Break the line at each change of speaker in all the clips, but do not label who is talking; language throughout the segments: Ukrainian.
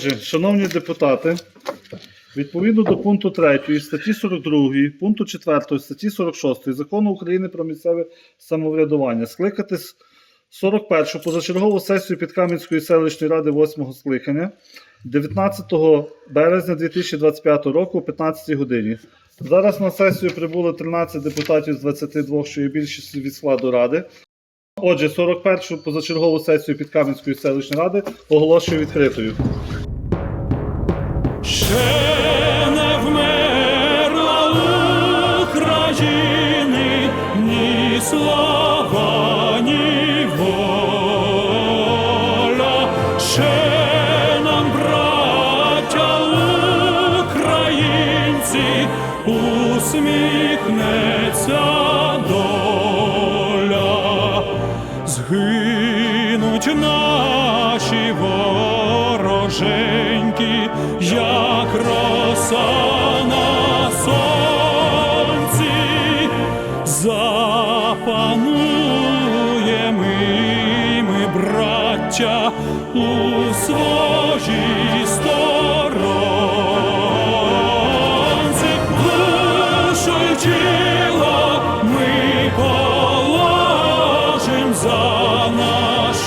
Отже, шановні депутати, відповідно до пункту 3 статті 42, пункту 4 статті 46 Закону України про місцеве самоврядування скликати 41-шу позачергову сесію Підкам'янської селищної ради 8 скликання 19 березня 2025 року о 15 годині. Зараз на сесію прибуло 13 депутатів з 22, що є більшістю від складу ради. Отже, 41-шу позачергову сесію Підкам'янської селищної ради оголошую відкритою.
Ще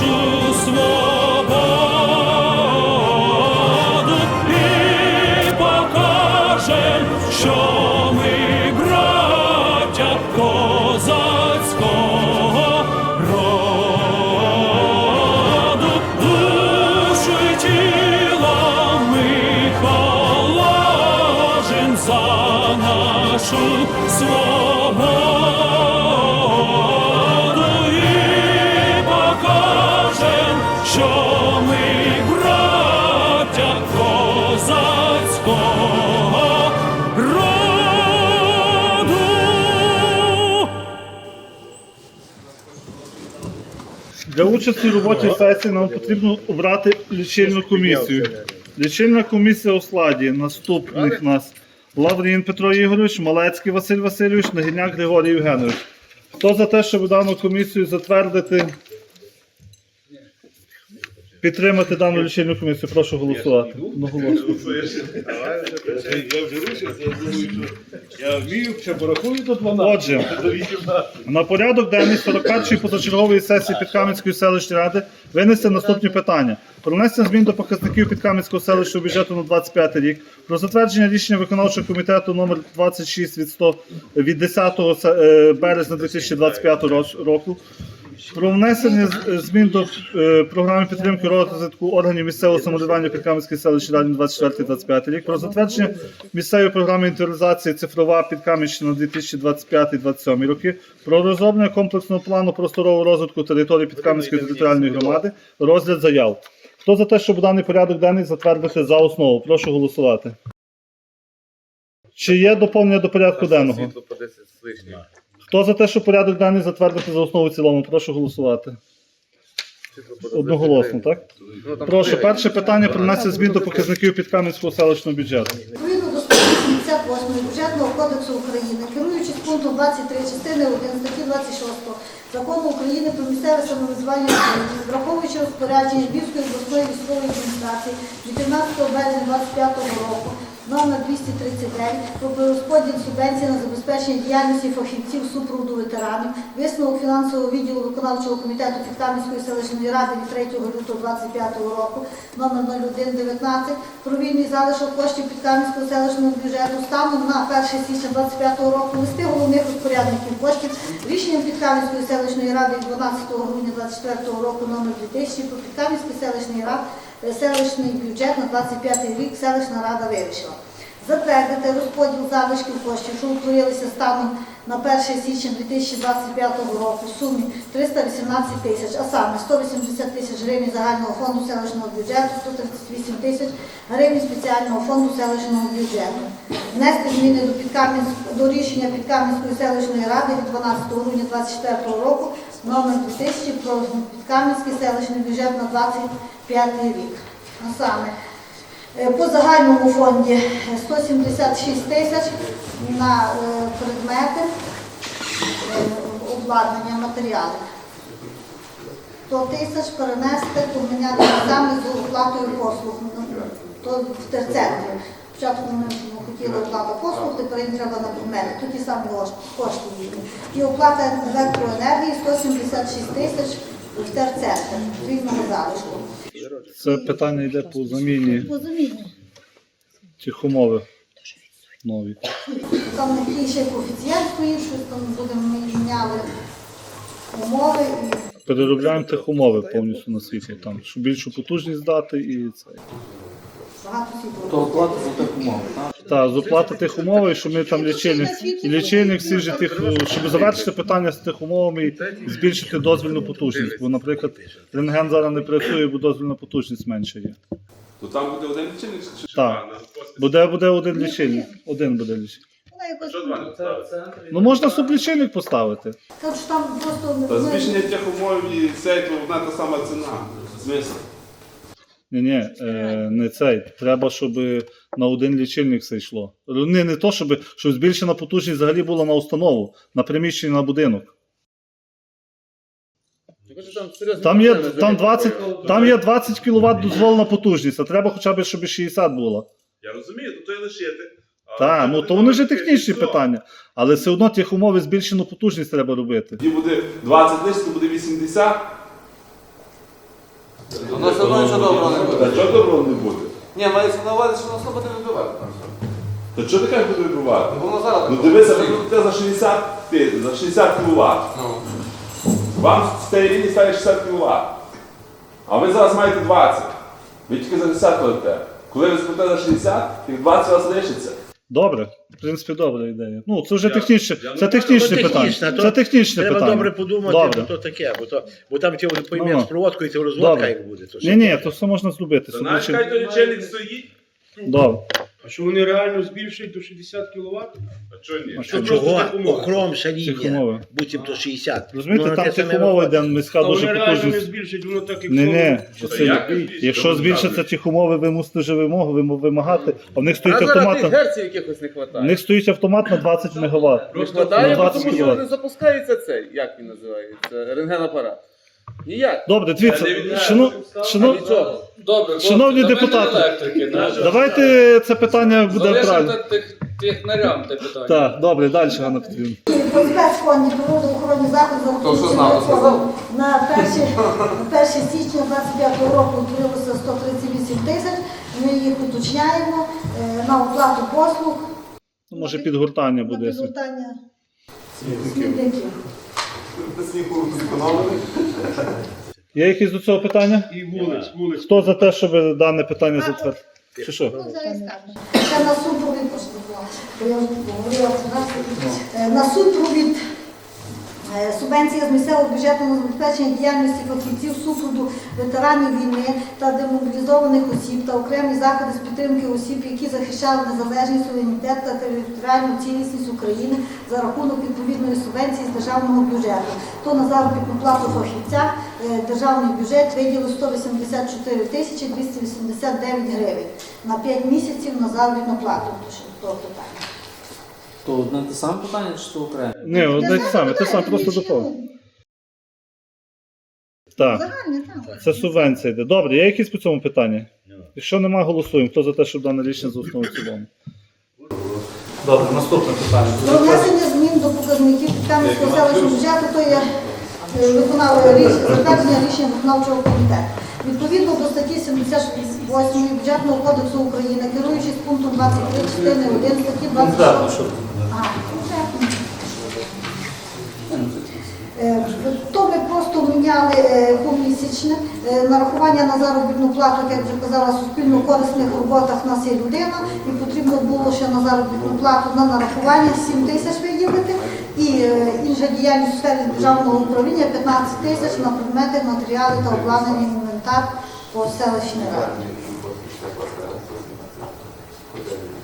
нашу свободу
участі в роботі сесії нам потрібно обрати лічильну комісію. Лічильна комісія у складі наступних нас Лаврін Петро Ігорович, Малецький Василь Васильович, Нагірняк Григорій Євгенович. Хто за те, щоб дану комісію затвердити, підтримати дану лічильну комісію, прошу голосувати.
Я вже рушився, я думаю, що я вмію, ще порахую до 12.
Отже,
До 18.
На порядок денний 41-ї позачергової сесії Підкам'янської селищної ради винести наступні питання. Про внесення змін до показників Підкам'янського селищного бюджету на 25 рік, про затвердження рішення виконавчого комітету номер 26 від 100 від 10 се- е, березня 2025 роч- року. Про внесення змін до е, програми підтримки розвитку органів місцевого самоврядування Підкам'янської селищної ради 24-25 рік. Про затвердження місцевої програми інвентаризації цифрова Підкам'янщина на 2025-2027 роки. Про розроблення комплексного плану просторового розвитку території Підкам'янської територіальної громади. Розгляд заяв. Хто за те, щоб даний порядок денний затвердити за основу? Прошу голосувати. Чи є доповнення до порядку денного?
Світло по 10 з лишнім.
Хто за те, щоб порядок денний затвердити за основу цілому? Прошу голосувати.
Світло по 10
Одноголосно, так? Прошу, перше питання про внесення змін до показників Підкам'янського селищного бюджету.
Відповідно до статті 78 Бюджетного кодексу України, керуючись пунктом 23 частини 1 статті 26 Закону України про місцеве самоврядування України, враховуючи розпорядження Львівської обласної військової адміністрації від 13 березня 25 року номер 239 про перерозподіл субвенції на забезпечення діяльності фахівців супроводу ветеранів, висновок фінансового відділу виконавчого комітету Підкам'янської селищної ради від 3 лютого 25 року номер 0119 про вільний залишок коштів Підкам'янського селищного бюджету станом на 1 січня 25 року. Листи головних розпорядників коштів рішенням Підкам'янської селищної ради від 12 грудня 24 року номер 2000 про Підкам'янський селищний рад селищний бюджет на 25 рік селищна рада вирішила. Затвердити розподіл залишків коштів, що утворилися станом на 1 січня 2025 року в сумі 318 тисяч, а саме 180 тисяч гривень загального фонду селищного бюджету, 138 тисяч гривень спеціального фонду селищного бюджету. Внести зміни до, до рішення Підкам'янської селищної ради від 12 грудня 2024 року номер 2000 про Підкам'янський селищний бюджет на 25 рік. А саме Е, По загальному фонді 176 тисяч на е, предмети е, обладнання, матеріали. 100 тисяч перенести, поміняти саме з оплатою послуг. то в терцентрі. Спочатку вони хотіли оплата послуг, тепер їм треба на предмети. Тут ті самі кошти їхні. І оплата електроенергії 176 тисяч в терцентр різного залишку.
Це питання йде по заміні
Розумієте?
тих умови нові.
Там який ще коефіцієнт стоїть, щось там будемо ми міняли умови
Переробляємо тих умови повністю на світі, там, щоб більшу потужність дати і це.
То оплата за тих умов, так?
Та, з оплати тих умов, і щоб ми там лічильник, і лічильник всіх же тих, щоб завершити питання з тих умовами і збільшити дозвільну потужність. Бо, наприклад, рентген зараз не працює, бо дозвільна потужність менше є.
То там буде один лічильник чи?
Так. Буде, буде один лічильник. Один буде лічильник.
Що два не поставити?
Ну можна сублічильник поставити.
кажуть, там просто
Та збільшення тих умов і цей, то одна та сама ціна. Смисл.
Ні, ні, е, не цей. Треба, щоб на один лічильник все йшло. Не, не то, щоб, щоб збільшена потужність взагалі була на установу, на приміщення на будинок. Там є, там 20, там є 20 кВт дозволена потужність, а треба хоча б, щоб і 60 було.
Я розумію, то то й лишити.
Так, ну то вони вже технічні питання. Але все одно тих умови збільшену потужність треба робити.
Тоді буде 20 лист, то буде 80.
У нас одно нічого доброго не буде.
Та чого доброго не буде?
Ні, мається на увазі, що нас не буде вибивати. там.
Та чого ти кажеш буде вибивати?
Воно зараз.
Ну дивися, ви будете за 60, ти- за 60 кВт.
Ну.
Вам з цієї лінії ставить 60 кВт. А ви зараз маєте 20. Ви тільки за 60 платите. Коли ви сплатите за 60, тих 20 у вас лишиться.
Добре, в принципі, добра ідея. Ну, це вже
Я-
технічне,
я
це технічне
то
питання.
технічне, то
Це технічне
Треба
питання.
добре подумати,
Добре.
бо то таке, бо, то, бо там ті
Ну,
поймемо
ну.
з проводкою, це розводка
Добре.
як буде. То,
Ні, ні, то все можна зробити.
Знаєш, навіть
Сублічильник.
хай то лічильник стоїть.
Добре.
А що вони реально збільшують до 60 кВт?
А чого ні?
А
А
що
чого
так умови.
умови.
буцімто 60.
Розумієте,
Ну,
там
те
тих
саме
умов йде низька
А вони
дуже
реально не
потужність.
збільшують, воно так як
Ні, ні,
Що,
це,
як не
якщо
Що
збільшаться
кажете?
ті умови, ви мусите вже вимоги вим- вимагати, а в них стоїть
А зараз тих
автомат.
герців якихось не
В
вистачає.
них стоїть автомат на 20 МВт.
Не
на 20
тому що
кіловат.
не запускається цей, як він називається, рентгенапарат. Ніяк.
Добре, дивіться,
Я не відмовляю.
шано- шано-
Від цього.
Добре,
Шановні
хлопці,
депутати,
давайте електрики, на-
давайте це питання буде
Залишимо
правильно.
те- тих- технарям те питання.
Так, добре, далі, Ганна Петрівна.
по спецфонді природоохоронні заходи
що знав, сказав?
на 1 січня 25 року утворилося 138 тисяч. Ми їх уточняємо е, на оплату послуг.
Ну, Може підгортання
на
буде.
підгортання смітників.
Є якісь до цього питання?
І вулиць, вулиць.
Хто за те, щоб дане питання затвердити? Чи що?
Це на нас, е, на супровід е, субвенція з місцевого бюджету на забезпечення діяльності фахівців супроводу ветеранів війни та демобілізованих осіб та окремі заходи з підтримки осіб, які захищали незалежність, суверенітет та територіальну цілісність України за рахунок відповідної субвенції з державного бюджету. То на заробітну плату фахівця е, державний бюджет виділив 184 тисячі 289 гривень на 5 місяців на заробітну плату. Того питання.
То одне те саме питання, чи то окремо?
Ні, одне те саме, те саме просто доповнено. Так,
Загальне, так.
це субвенція йде. Добре, є якісь по цьому питання? Якщо немає, голосуємо. Хто за те, щоб дане рішення за основу в цілому? Добре, наступне питання.
Про внесення змін до показників Кам'янського селищного бюджету, то є е, виконав рішення, затвердження рішення виконавчого комітету. Відповідно до статті 78 Бюджетного кодексу України, керуючись пунктом 23 частини 1 статті 26. Конкретно. Е, То ми просто міняли е, помісячне е, нарахування на заробітну плату, як вже казала, суспільно корисних роботах в нас є людина, і потрібно було ще на заробітну плату на нарахування 7 тисяч виділити, і е, інша діяльність у сфері державного управління 15 тисяч на предмети, матеріали та обладнання інвентар по селищній раді.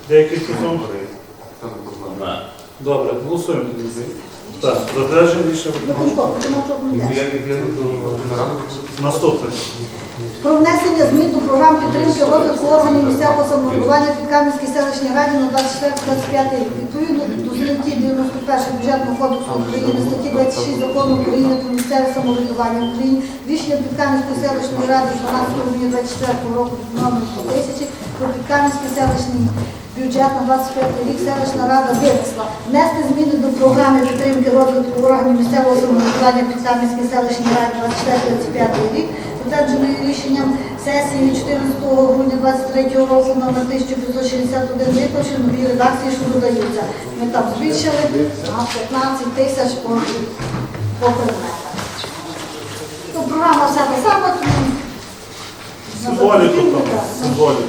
Деякі Добре, голосуємо тоді. Так, затвердження рішення
комітету.
Наступне.
про внесення змін до програм підтримки розвитку органів місцевого самоврядування Підкам'янській селищній раді на 24-25 рік. Відповідно до статті 91 бюджетного кодексу України, статті 26 закону України про місцеве самоврядування в Україні, рішення Підкам'янської селищної ради 12 грудня 24 року номер 1000 про Підкам'янський селищний бюджет на 25 рік селищна рада винесла внести зміни до програми підтримки розвитку органів місцевого самоврядування Підкам'янській селищній раді 24-25 рік, затвердженою рішенням сесії 14 грудня 23 року номер 1561 виклавши нові редакції, що додаються. Ми там збільшили на 15 тисяч по, по предметах. Ну, програма вся та сама, тому
Символіку символіку.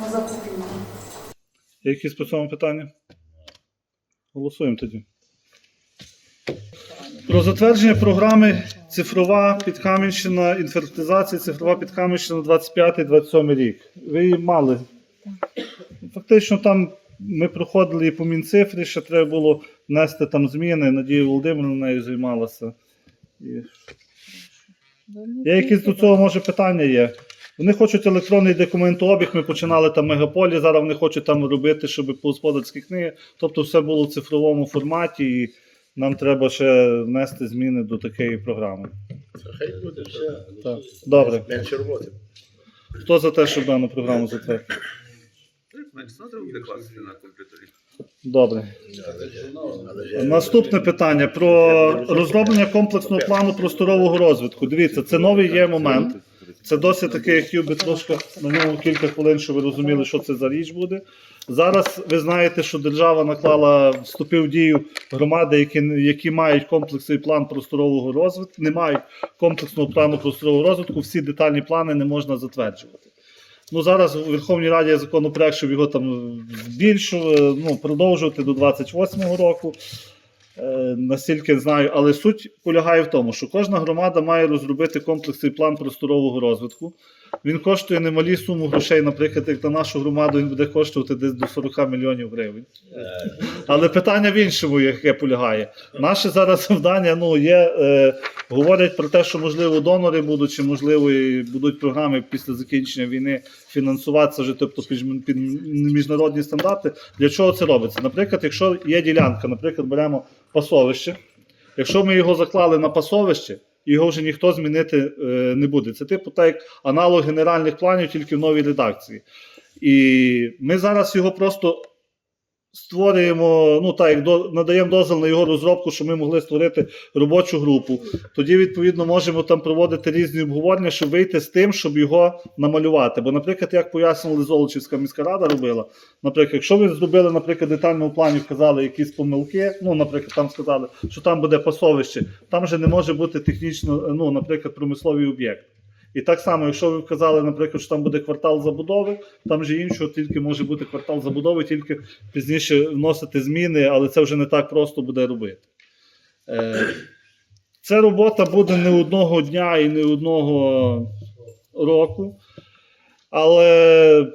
на закупівлю.
Якісь по цьому питання? Голосуємо тоді. Про затвердження програми Цифрова Підкам'янщина, інфертизація цифрова Підкам'янщина 25-27 рік. Ви її мали. Фактично там ми проходили і по Мінцифрі, ще треба було внести там зміни. Надія Володимирівна нею займалася. І... Є якісь до цього може питання є? Вони хочуть електронний документообіг, ми починали там мегаполі, зараз вони хочуть там робити, щоб по господарській книги. Тобто все було в цифровому форматі, і нам треба ще внести зміни до такої програми.
Хай буде.
Так. Добре.
Менше роботи.
Хто за те, щоб дану програму затвердити? Добре.
Але ж-
Наступне питання про розроблення комплексного плану просторового розвитку. Дивіться, це новий є момент. Це досить таки, я хотів трошки на ньому кілька хвилин, щоб ви розуміли, що це за річ буде. Зараз ви знаєте, що держава наклала, вступив в дію громади, які, які мають комплексний план просторового розвитку, не мають комплексного плану просторового розвитку, всі детальні плани не можна затверджувати. Ну, зараз у Верховній Раді законопроект, щоб його там збільшувати, ну, продовжувати до 28-го року. Е, Настільки знаю, але суть полягає в тому, що кожна громада має розробити комплексний план просторового розвитку. Він коштує немалі суми грошей, наприклад, як на нашу громаду він буде коштувати десь до 40 мільйонів гривень. Але питання в іншому, яке полягає. Наше зараз завдання ну, є, е, говорять про те, що можливо донори будуть, чи можливо і будуть програми після закінчення війни фінансуватися вже, тобто під міжнародні стандарти. Для чого це робиться? Наприклад, якщо є ділянка, наприклад, беремо пасовище. Якщо ми його заклали на пасовище, його вже ніхто змінити е, не буде. Це типу так як аналог генеральних планів, тільки в новій редакції. І ми зараз його просто створюємо, ну так, як до, надаємо дозвіл на його розробку, щоб ми могли створити робочу групу. Тоді, відповідно, можемо там проводити різні обговорення, щоб вийти з тим, щоб його намалювати. Бо, наприклад, як пояснювали Золочівська міська рада робила, наприклад, якщо ви зробили, наприклад, детальному плані, вказали якісь помилки, ну, наприклад, там сказали, що там буде пасовище, там вже не може бути технічно, ну, наприклад, промисловий об'єкт. І так само, якщо ви вказали, наприклад, що там буде квартал забудови, там же іншого тільки може бути квартал забудови, тільки пізніше вносити зміни, але це вже не так просто буде робити. Е, Ця робота буде не одного дня і не одного року. Але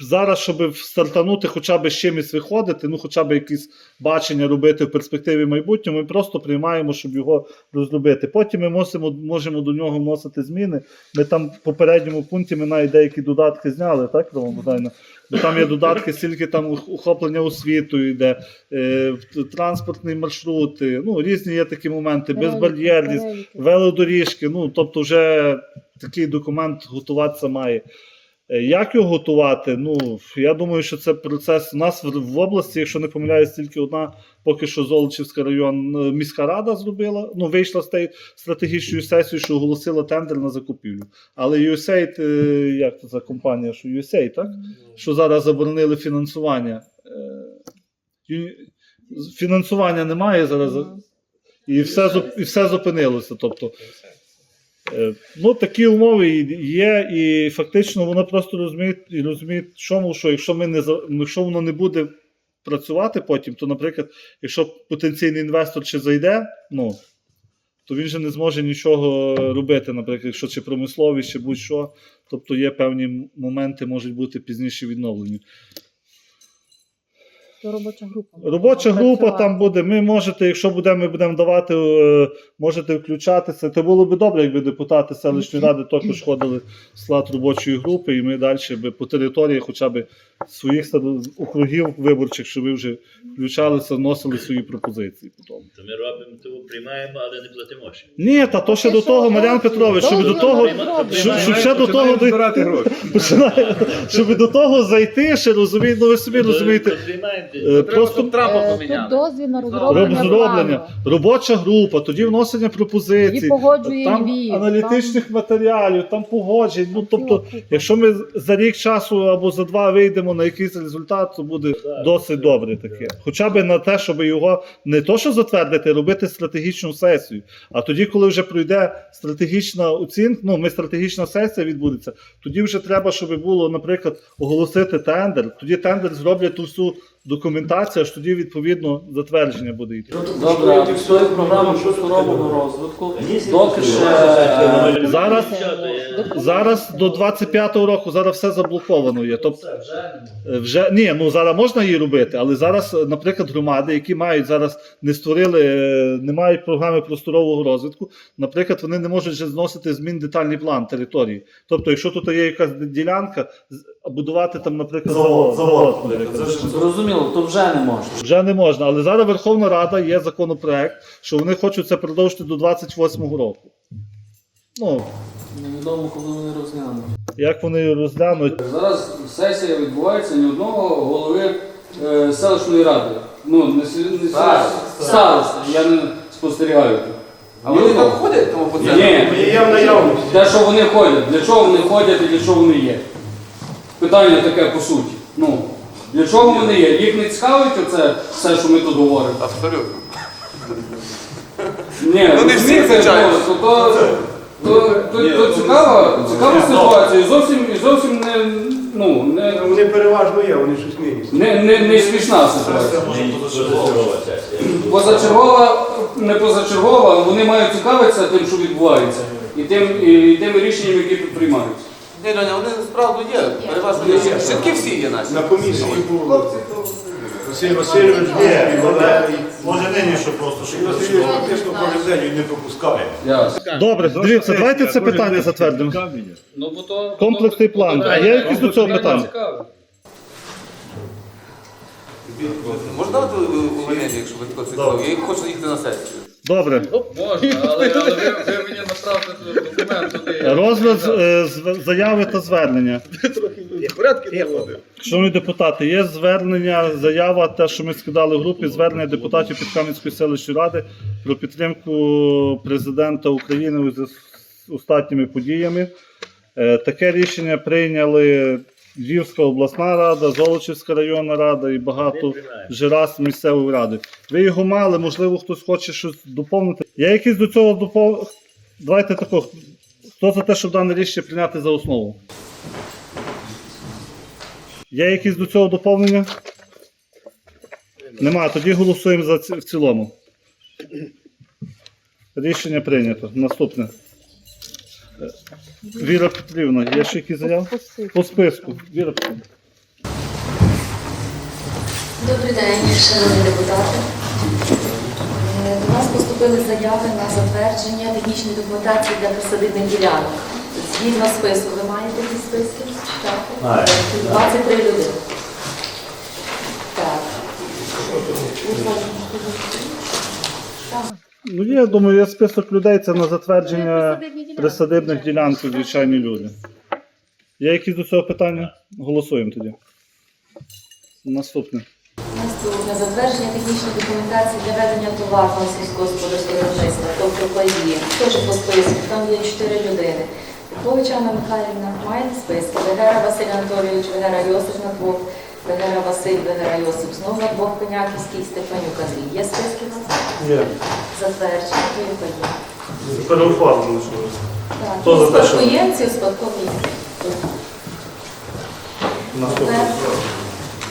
зараз, щоб стартанути, хоча б з чимось виходити, ну хоча б якісь бачення робити в перспективі майбутнього, ми просто приймаємо, щоб його розробити. Потім ми мусимо, можемо до нього вносити зміни. Ми там в попередньому пункті ми навіть деякі додатки зняли, так, Рома? Бо там є додатки, стільки там охоплення освіту йде, е, транспортні маршрути, ну, різні є такі моменти, безбар'єрність, велодоріжки. Ну, тобто, вже такий документ готуватися має. Е, Як його готувати? Ну, я думаю, що це процес. У нас в, області, якщо не помиляюсь, тільки одна поки що Золочівська район е, міська рада зробила. Ну, вийшла з тієї стратегічної сесії, що оголосила тендер на закупівлю. Але USAID, е, як це за компанія, що USAID, так? Що зараз заборонили фінансування. Фінансування немає зараз. І все, і все зупинилося. Тобто, Ну, такі умови є, і фактично воно просто розуміє, розуміє, чому, що якщо ми не якщо воно не буде працювати потім, то, наприклад, якщо потенційний інвестор ще зайде, ну, то він же не зможе нічого робити, наприклад, якщо чи промисловість, чи будь-що. Тобто є певні моменти, можуть бути пізніше відновлені.
То робоча група.
Робоча група
Працювати.
там буде. Ми можете, якщо будемо, ми будемо давати, е, можете включатися. То було б добре, якби депутати селищної ради також ходили в склад робочої групи, і ми далі би по території, хоча б своїх округів виборчих, щоб ви вже включалися, вносили свої пропозиції. Потім.
То ми робимо, то приймаємо, але не платимо ще.
Ні, та то ще до того, Мар'ян Петрович, щоб до того, щоб, щоб ще до того
збирати гроші.
починає, щоб до того зайти, ще розумієте, ну ви собі розумієте. Е,
Треба,
Просто
Трампа
Е,
поміняли.
Дозвіл на розроблення плану.
робоча група, тоді вносення пропозицій,
І погоджує
там
Львів,
аналітичних матеріалів, там погоджень. Ну тобто, якщо ми за рік часу або за два вийдемо на якийсь результат, то буде досить добре таке. Хоча б на те, щоб його не то, що затвердити, робити стратегічну сесію. А тоді, коли вже пройде стратегічна оцінка, ну ми стратегічна сесія відбудеться, тоді вже треба, щоб було, наприклад, оголосити тендер. Тоді тендер зроблять ту всю документацію, аж тоді відповідно затвердження буде йти.
Добре, а свою програму просторового розвитку. Доки ще
Зараз Зараз до 25-го року зараз все заблоковано є. Тобто е, вже ні, ну зараз можна її робити, але зараз, е, наприклад, громади, які мають зараз не створили, е, не мають програми просторового розвитку, наприклад, вони не можуть вже зносити змін детальний план території. Тобто, якщо тут є якась ділянка, будувати там, наприклад, завод, завод, наприклад.
зрозуміло, то вже не можна.
Вже не можна, але зараз Верховна Рада є законопроект, що вони хочуть це продовжити до 28-го року. Ну,
Невідомо, коли вони розглянуть.
як вони розглянуть,
Зараз сесія відбувається ні одного голови е, селищної ради. Ну, не, не
Староста.
староста, я не спостерігаю.
А вони там ходять тому по центру?
Ні,
Є в наявності.
те, що вони ходять, для чого вони ходять і для чого вони є. Питання таке по суті. Ну, для чого вони є? Їх не цікавить оце все, що ми тут говоримо.
Абсолютно.
Ні,
Ну, не всі, звичайно.
ну, то, то, то, то, цікава, цікава ситуація. І зовсім, і зовсім не, ну, не,
Вони переважно є, вони щось мірять.
не, не, не смішна ситуація.
Позачергова
не позачергова, але вони мають цікавитися тим, що відбувається, і, тим, і тими рішеннями, які тут приймаються.
Ні, Льоня, вони справді є. Переважно є. Щитки всі є наші.
На комісії був Василь Васильович є, Валерій.
Може нині, що просто
Василь Васильович фактично день він не пропускає.
Добре, дивіться, давайте це питання затвердимо.
Ну, бо то,
Комплексний план. А є якісь до цього питання?
Можна давати увольнення, якщо ви тако цікаві? Я хочу їхати на сесію.
Добре.
Можна, але, але ви, ви мені направте документ туди.
Розгляд е, зв- заяви та звернення.
Ходив.
Шановні депутати, є звернення, заява, те, що ми скидали в групі, звернення депутатів Підкам'янської селищної ради про підтримку президента України у зв'язку з останніми подіями. Е, Таке рішення прийняли Львівська обласна рада, Золочівська районна рада і багато вже раз місцевої ради. Ви його мали, можливо, хтось хоче щось доповнити. Я якісь до цього допов... Давайте тако. Хто за те, щоб дане рішення прийняти за основу? Є якісь до цього доповнення? Нема. Тоді голосуємо за ці- в цілому. Рішення прийнято. Наступне. Віра Петрівна, є ще якісь заяви?
По списку.
Віра Петрівна.
Добрий день, шановні депутати. Е, До нас поступили заяви на затвердження технічної документації для присадибних ділянок. Згідно списку, ви маєте ці списки? Так. 23 людини. Так.
Ну, я думаю, є список людей, це на затвердження присадибних ділянок, звичайні люди. Є якісь до цього питання? Голосуємо тоді. Наступне.
Наступне затвердження технічної документації для ведення товарного сільськогосподарського виробництва, тобто паї. Теж по списку, там є чотири людини. Попович Анна Михайлівна, маєте списки? Вегера Василь Анатолійович, Вегера Йосип на двох, Вегера Василь, Вегера Йосип, знову на двох Пеняківський, Степанюк Андрій. Є списки вас?
Є.
Затвердження, то є.
Переоформлено.
Так,
Хто за те, що-
спадкоємці, спадкові. Тепер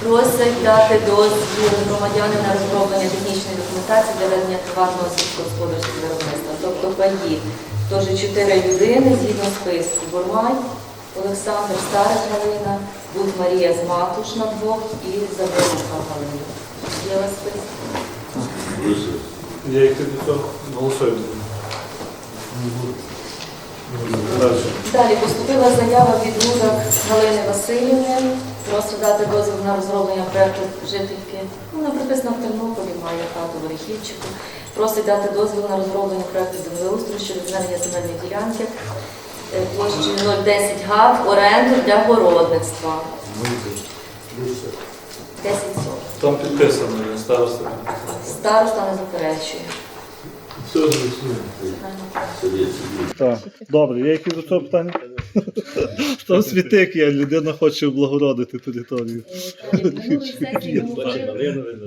Просять дати дозвіл громадянам на розроблення технічної документації для ведення товарного сільськогосподарського виробництва, тобто паї. Тож чотири людини згідно списку. Бурмай, Олександр, Старик Галина, Будь Марія з Матуш на двох і Заборуха Галина. Є вас список?
Я їх то. Далі.
Поступила заява від Рудак Галини Васильівни. Просить дати дозвіл на розроблення проєкту жительки. Ну, Вона приписана в Тернополі, має хату в Орехівчику. Просить дати дозвіл на розроблення проєкту землеустрою щодо відведення земельної ділянки площею 010 га в оренду для городництва. 10 соток.
Там підписано, я староста.
Староста не заперечує.
Так, добре, є якісь до цього питання? Там світик є, людина хоче облагородити територію.
Минулої сесії ми говорили-.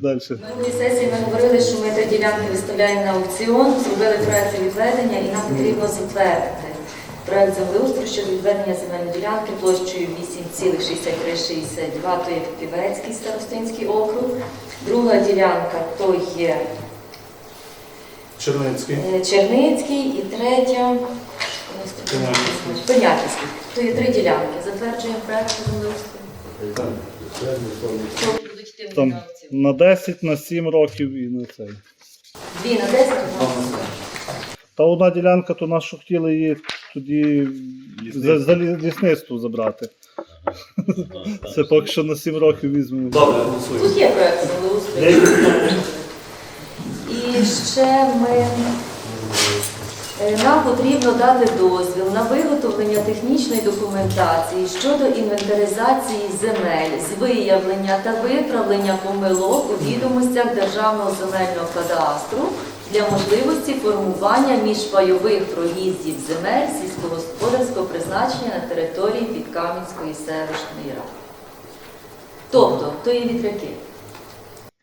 Далі.
Минулої сесії ми говорили, що ми три ділянки виставляємо на аукціон, зробили проекти відведення і нам потрібно затвердити. Проект землеустрою щодо відведення земельної ділянки площею 8,6362, то є Півецький старостинський округ. Друга ділянка то є
Черницький.
е, Черницький і третя Пенятівський. То є три ділянки. Затверджуємо проект землеустрою. Що будуть йти
Там
на аукціон?
на 10, на 7 років і на цей.
Дві на 10, одна на 100.
Та одна ділянка, то нашу хотіли її тоді за, за лі- лісництво забрати. Це поки що на 7 років візьмемо.
Добре, голосуємо.
Тут є проект землеустрою. І ще ми, е, нам потрібно дати дозвіл на виготовлення технічної документації щодо інвентаризації земель з виявлення та виправлення помилок у відомостях Державного земельного кадастру для можливості формування міжпайових проїздів земель сільськогосподарського призначення на території Підкам'янської селищної ради. Тобто, то є вітряки.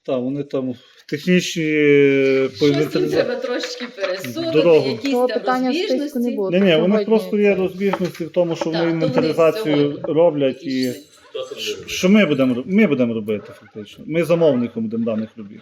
Так, вони там технічні е,
Щось їм треба трошечки пересунути,
Дорогу.
якісь
Того
там
питання в списку не
розбіжності.
було.
Ні, ні, вони
Сьогодні
просто є розбіжності в тому, що
Так,
вони
то вони
інвентаризацію
сьогодні
роблять і
Хто
що ми будемо роб- ми будемо робити фактично. Ми замовником будемо даних робіт.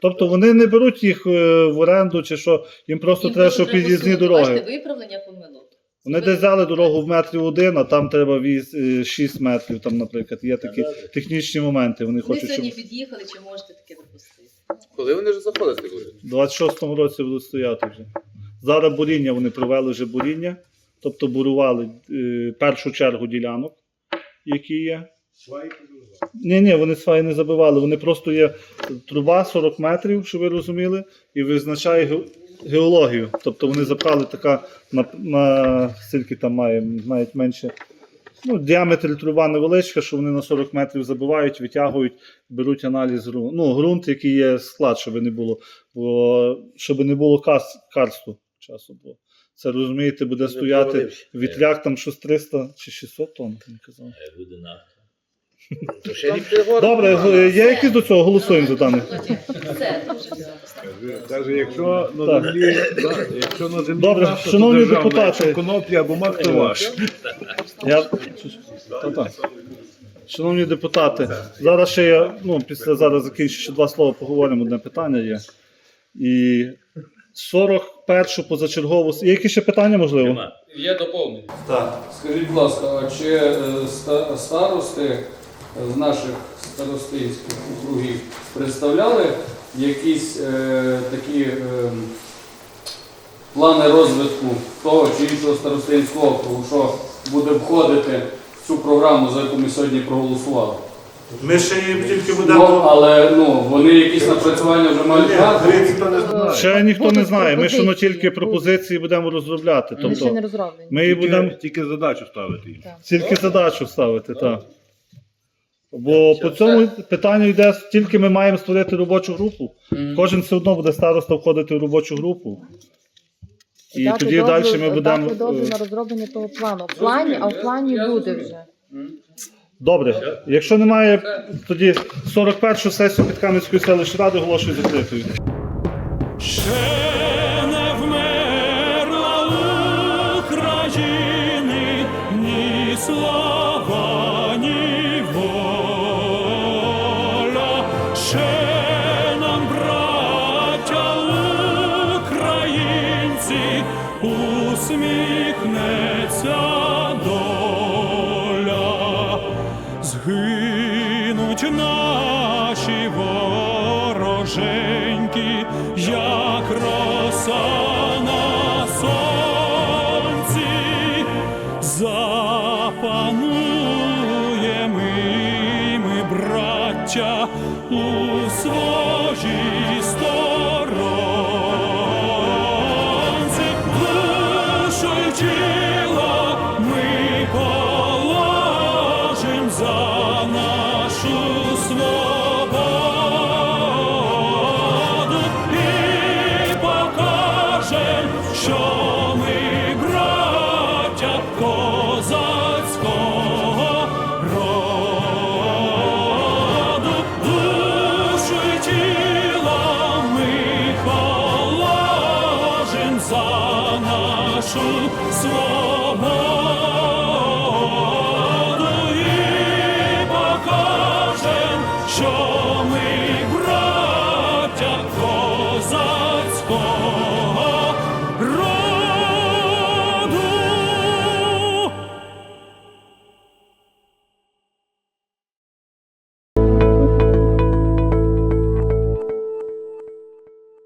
Тобто вони не беруть їх е, в оренду чи що, їм просто
Їм
треба, щоб під'їзні
усунути,
дороги.
Бачите, виправлення помилок.
Вони десь взяли дорогу в метрів один, а там треба віз 6 метрів, там, наприклад. Є такі технічні моменти. Вони
Ми
хочуть, щоб
сьогодні під'їхали, чи можете таке допустити?
Коли вони вже заходити будуть?
в 26-му році будуть стояти вже. Зараз буріння вони провели вже буріння, тобто бурували е, першу чергу ділянок, які є. Ні, ні, вони сваї не забивали. Вони просто є труба 40 метрів, щоб ви розуміли, і визначає ге- геологію. Тобто вони запхали така на, на скільки там має, навіть менше. Ну, діаметр труба невеличка, що вони на 40 метрів забивають, витягують, беруть аналіз ґрунту. Ну, ґрунт, який є склад, щоб не було, бо, щоб не було кас, карсту часу. Бо це розумієте, буде стояти вітряк там щось 300 чи 600 тонн, він казав.
Е, Буде на.
Добре, г- є якісь до цього? Голосуємо за дане.
Каже, якщо на землі, да, якщо на землі
Добре,
наша, то
шановні
державна,
депутати.
якщо коноплі або мак, то ваш.
Я... Та-та. Шановні депутати, зараз ще я, ну, після зараз закінчу ще два слова поговоримо, одне питання є. І 41 позачергову. Є якісь ще питання, можливо?
Є доповнення.
Так.
Скажіть, будь ласка, а чи е, ста- старости з наших старостинських округів представляли якісь е, такі е, плани розвитку того чи іншого старостинського округу, що буде входити в цю програму, за яку ми сьогодні проголосували?
Ми ще їм тільки
Ну,
будемо.
але ну, вони якісь напрацювання вже мають мати.
Ні, ніхто не знає.
Ще ніхто не знає. Ми ще ну, тільки пропозиції будемо розробляти.
Вони ще не
Тобто
розроблені.
ми її будемо
Тільки, тільки задачу ставити їм.
тільки задачу ставити, так. Бо по цьому питанню йде тільки ми маємо створити робочу групу. Кожен все одно буде староста входити в робочу групу. І
Дати
тоді далі ми будемо.
Дати
е,
на розроблення того плану. В плані, а в плані
Я
буде вже.
Добре. Якщо немає, тоді 41-шу сесію Підкам'янської селищної ради оголошую закритою.
Ще не вмерла України ні слава, ми